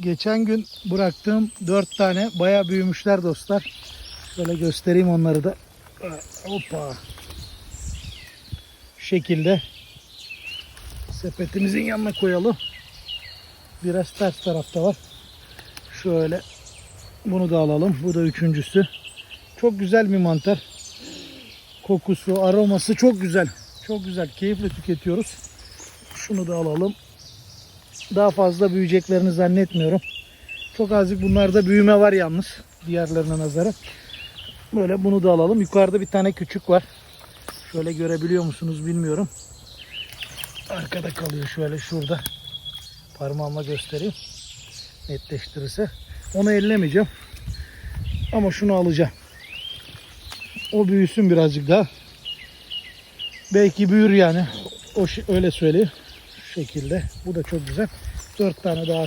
geçen gün bıraktığım dört tane baya büyümüşler dostlar. Şöyle göstereyim onları da. Hoppa. Şu şekilde sepetimizin yanına koyalım. Biraz ters tarafta var. Şöyle bunu da alalım. Bu da üçüncüsü. Çok güzel bir mantar. Kokusu, aroması çok güzel. Çok güzel. Keyifle tüketiyoruz. Şunu da alalım. Daha fazla büyüyeceklerini zannetmiyorum. Çok azıcık bunlarda büyüme var yalnız. Diğerlerine nazaran. Böyle bunu da alalım. Yukarıda bir tane küçük var. Şöyle görebiliyor musunuz bilmiyorum. Arkada kalıyor şöyle şurada. Parmağımla göstereyim. Netleştirirse. Onu ellemeyeceğim. Ama şunu alacağım. O büyüsün birazcık daha. Belki büyür yani. O öyle söyleyeyim. Şekilde. Bu da çok güzel. Dört tane daha